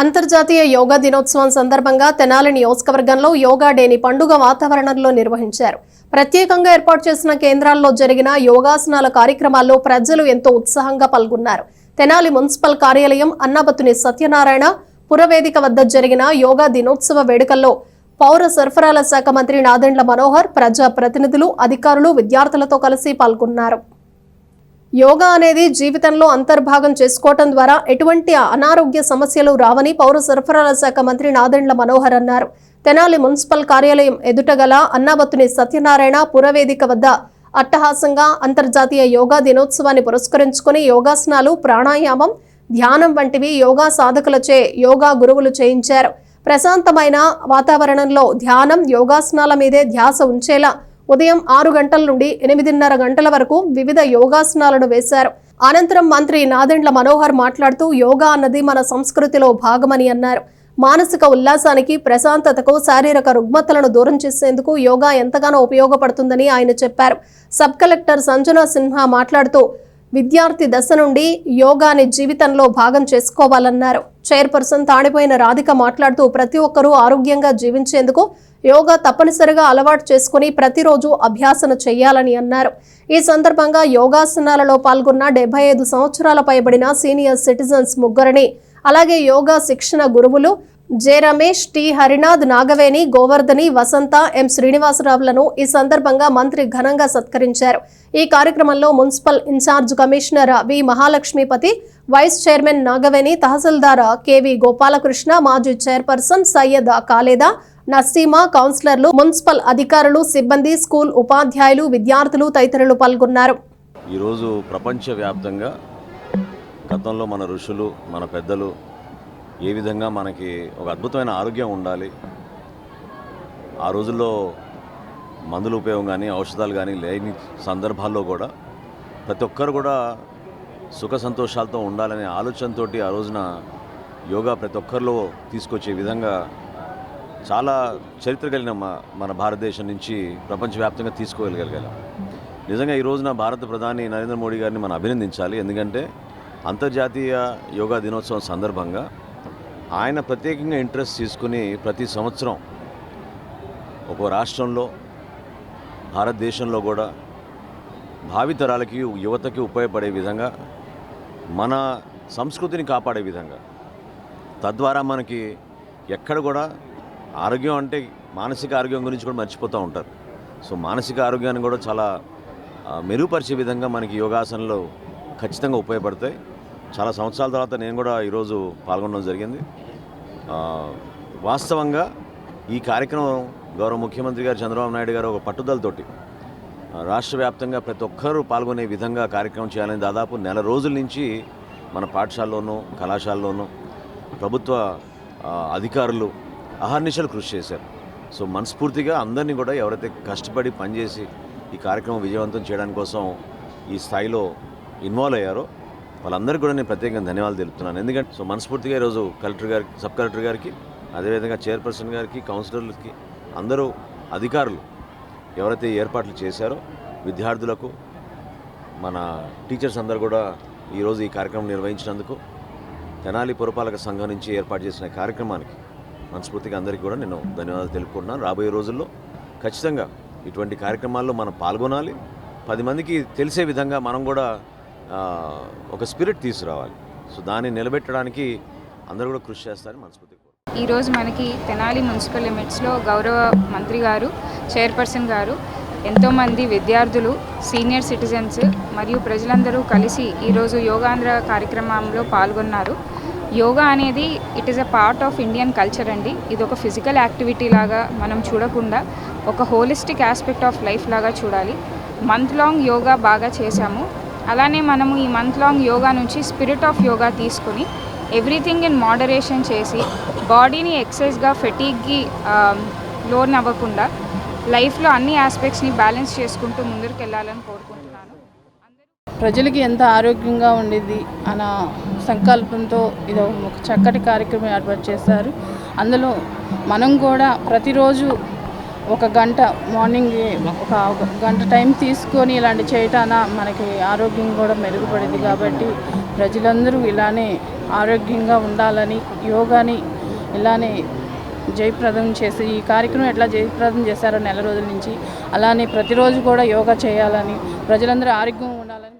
అంతర్జాతీయ యోగా దినోత్సవం సందర్భంగా తెనాలి నియోజకవర్గంలో యోగా డేని పండుగ వాతావరణంలో నిర్వహించారు. ప్రత్యేకంగా ఏర్పాటు చేసిన కేంద్రాల్లో జరిగిన యోగాసనాల కార్యక్రమాల్లో ప్రజలు ఎంతో ఉత్సాహంగా పాల్గొన్నారు. తెనాలి మున్సిపల్ కార్యాలయం అన్నాబతుని సత్యనారాయణ పురవేదిక వద్ద జరిగిన యోగా దినోత్సవ వేడుకల్లో పౌర సరఫరాల శాఖ మంత్రి నాదెండ్ల మనోహర్ ప్రజా ప్రతినిధులు అధికారులు విద్యార్థులతో కలిసి పాల్గొన్నారు. యోగా అనేది జీవితంలో అంతర్భాగం చేసుకోవటం ద్వారా ఎటువంటి అనారోగ్య సమస్యలు రావని పౌర సరఫరాల శాఖ మంత్రి నాదెండ్ల మనోహర్ అన్నారు. తెనాలి మున్సిపల్ కార్యాలయం ఎదుటగల అన్నాబత్తుని సత్యనారాయణ పురవేదిక వద్ద అట్టహాసంగా అంతర్జాతీయ యోగా దినోత్సవాన్ని పురస్కరించుకుని యోగాసనాలు ప్రాణాయామం ధ్యానం వంటివి యోగా సాధకులచే యోగా గురువులు చేయించారు. ప్రశాంతమైన వాతావరణంలో ధ్యానం యోగాసనాల మీదే ధ్యాస ఉంచేలా ఉదయం ఆరు గంటల నుండి ఎనిమిదిన్నర గంటల వరకు వివిధ యోగాసనాలను వేశారు. అనంతరం మంత్రి నాదెండ్ల మనోహర్ మాట్లాడుతూ యోగా అన్నది మన సంస్కృతిలో భాగమని అన్నారు. మానసిక ఉల్లాసానికి ప్రశాంతతకు శారీరక రుగ్మతలను దూరం చేసేందుకు యోగా ఎంతగానో ఉపయోగపడుతుందని ఆయన చెప్పారు. సబ్ కలెక్టర్ సంజనా సిన్హా మాట్లాడుతూ విద్యార్థి దశ నుండి యోగాని జీవితంలో భాగం చేసుకోవాలన్నారు. చైర్పర్సన్ తాడిపోయిన రాధిక మాట్లాడుతూ ప్రతి ఒక్కరూ ఆరోగ్యంగా జీవించేందుకు యోగా తప్పనిసరిగా అలవాటు చేసుకుని ప్రతిరోజు అభ్యాసన చేయాలని అన్నారు. ఈ సందర్భంగా యోగాసనాలలో పాల్గొన్న డెబ్బై ఐదు సంవత్సరాల పైబడిన సీనియర్ సిటిజన్స్ ముగ్గురిని అలాగే యోగా శిక్షణ గురువులు J Ramesh T Harinath Nagaveni Govardhani Vasantha M శ్రీనివాసరావులను ఈ సందర్భంగా మంత్రి ఘనంగా సత్కరించారు. ఈ కార్యక్రమంలో municipal incharge commissioner V Mahalakshmipathi vice chairman Nagaveni tahsildar K V Gopalakrishna మాజీ చైర్పర్సన్ సయ్యద్ కాలేదా నసీమా కౌన్సిలర్లు మున్సిపల్ అధికారులు సిబ్బంది స్కూల్ ఉపాధ్యాయులు విద్యార్థులు తదితరులు పాల్గొన్నారు. ఈరోజు ప్రపంచవ్యాప్తంగా గతంలో మన ఋషులు మన పెద్దలు ఏ విధంగా మనకి ఒక అద్భుతమైన ఆరోగ్యం ఉండాలి? ఆ రోజుల్లో మందుల ఉపయోగం కానీ ఔషధాలు కానీ లేని సందర్భాల్లో కూడా ప్రతి ఒక్కరు కూడా సుఖ సంతోషాలతో ఉండాలనే ఆలోచనతోటి ఆ రోజున యోగా ప్రతి ఒక్కరిలో తీసుకొచ్చే విధంగా చాలా చరిత్ర కలిగిన మన భారతదేశం నుంచి ప్రపంచవ్యాప్తంగా తీసుకువెళ్ళగలిగాం నిజంగా ఈ రోజున భారత ప్రధాని నరేంద్ర మోడీ గారిని మనం అభినందించాలి. ఎందుకంటే అంతర్జాతీయ యోగా దినోత్సవం సందర్భంగా ఆయన ప్రత్యేకంగా ఇంట్రెస్ట్ తీసుకుని ప్రతి సంవత్సరం ఒక రాష్ట్రంలో భారతదేశంలో కూడా భావితరాలకి యువతకి ఉపయోగపడే విధంగా మన సంస్కృతిని కాపాడే విధంగా. తద్వారా మనకి ఎక్కడ కూడా ఆరోగ్యం అంటే మానసిక ఆరోగ్యం గురించి కూడా మర్చిపోతూ ఉంటారు. సో మానసిక ఆరోగ్యాన్ని కూడా చాలా మెరుగుపరిచే విధంగా మనకి యోగాసనలు ఖచ్చితంగా ఉపయోగపడతాయి. చాలా సంవత్సరాల తర్వాత నేను కూడా ఈరోజు పాల్గొనడం జరిగింది. వాస్తవంగా ఈ కార్యక్రమం గౌరవ ముఖ్యమంత్రి గారు చంద్రబాబు నాయుడు గారు ఒక పట్టుదలతోటి రాష్ట్ర వ్యాప్తంగా ప్రతి ఒక్కరూ పాల్గొనే విధంగా కార్యక్రమం చేయాలని దాదాపు నెల రోజుల నుంచి మన పాఠశాలలోనూ కళాశాలలోనూ ప్రభుత్వ అధికారులు అహర్నిశలు కృషి చేశారు. సో మనస్ఫూర్తిగా అందరినీ కూడా ఎవరైతే కష్టపడి పనిచేసి ఈ కార్యక్రమం విజయవంతం చేయడానికి కోసం ఈ స్థాయిలో ఇన్వాల్వ్ అయ్యారో వాళ్ళందరికీ కూడా నేను ప్రత్యేకంగా ధన్యవాదాలు తెలుపుతున్నాను. ఎందుకంటే సో మనస్ఫూర్తిగా ఈరోజు కలెక్టర్ గారికి సబ్ కలెక్టర్ గారికి అదేవిధంగా చైర్పర్సన్ గారికి కౌన్సిలర్లకి అందరూ అధికారులు ఎవరైతే ఏర్పాట్లు చేశారో విద్యార్థులకు మన టీచర్స్ అందరూ కూడా ఈరోజు ఈ కార్యక్రమం నిర్వహించినందుకు తెనాలి పురపాలక సంఘం నుంచి ఏర్పాటు చేసిన కార్యక్రమానికి మనస్ఫూర్తిగా అందరికీ కూడా నేను ధన్యవాదాలు తెలుపుకుంటున్నాను. రాబోయే రోజుల్లో ఖచ్చితంగా ఇటువంటి కార్యక్రమాల్లో మనం పాల్గొనాలి. పది మందికి తెలిసే విధంగా మనం కూడా ఒక స్పిరిట్ తీసుకురావాలి. సో దాన్ని నిలబెట్టడానికి అందరూ కూడా కృషి చేస్తారని మనస్ఫూర్తి ఈరోజు మనకి తెనాలి మున్సిపల్ లిమిట్స్లో గౌరవ మంత్రి గారు చైర్పర్సన్ గారు ఎంతోమంది విద్యార్థులు సీనియర్ సిటిజన్స్ మరియు ప్రజలందరూ కలిసి ఈరోజు యోగాంధ్ర కార్యక్రమంలో పాల్గొన్నారు. యోగా అనేది it is a part of Indian culture అండి. ఇది ఒక ఫిజికల్ యాక్టివిటీ లాగా మనం చూడకుండా ఒక హోలిస్టిక్ ఆస్పెక్ట్ ఆఫ్ లైఫ్ లాగా చూడాలి. మంత్ లాంగ్ యోగా బాగా చేశాము. అలానే మనము ఈ మంత్ లాంగ్ యోగా నుంచి స్పిరిట్ ఆఫ్ యోగా తీసుకుని ఎవ్రీథింగ్ ఇన్ మోడరేషన్ చేసి బాడీని ఎక్సైజ్గా ఫెటీగ్కి um, లోన్ అవ్వకుండా లైఫ్లో అన్ని ఆస్పెక్ట్స్ని బ్యాలెన్స్ చేసుకుంటూ ముందుకు వెళ్ళాలని కోరుకుంటున్నాను. ప్రజలకి ఎంత ఆరోగ్యంగా ఉండేది అన్న సంకల్పంతో ఇది ఒక చక్కటి కార్యక్రమం ఏర్పాటు చేశారు. అందులో మనం కూడా ప్రతిరోజు ఒక గంట మార్నింగ్ ఒక గంట టైం తీసుకొని ఇలాంటి చేయటాన మనకి ఆరోగ్యం కూడా మెరుగుపడింది కాబట్టి ప్రజలందరూ ఇలానే ఆరోగ్యంగా ఉండాలని యోగాని ఇలానే జయప్రదం చేసి ఈ కార్యక్రమం ఎట్లా జయప్రదం చేశారో నెల రోజుల నుంచి అలానే ప్రతిరోజు కూడా యోగా చేయాలని ప్రజలందరూ ఆరోగ్యంగా ఉండాలని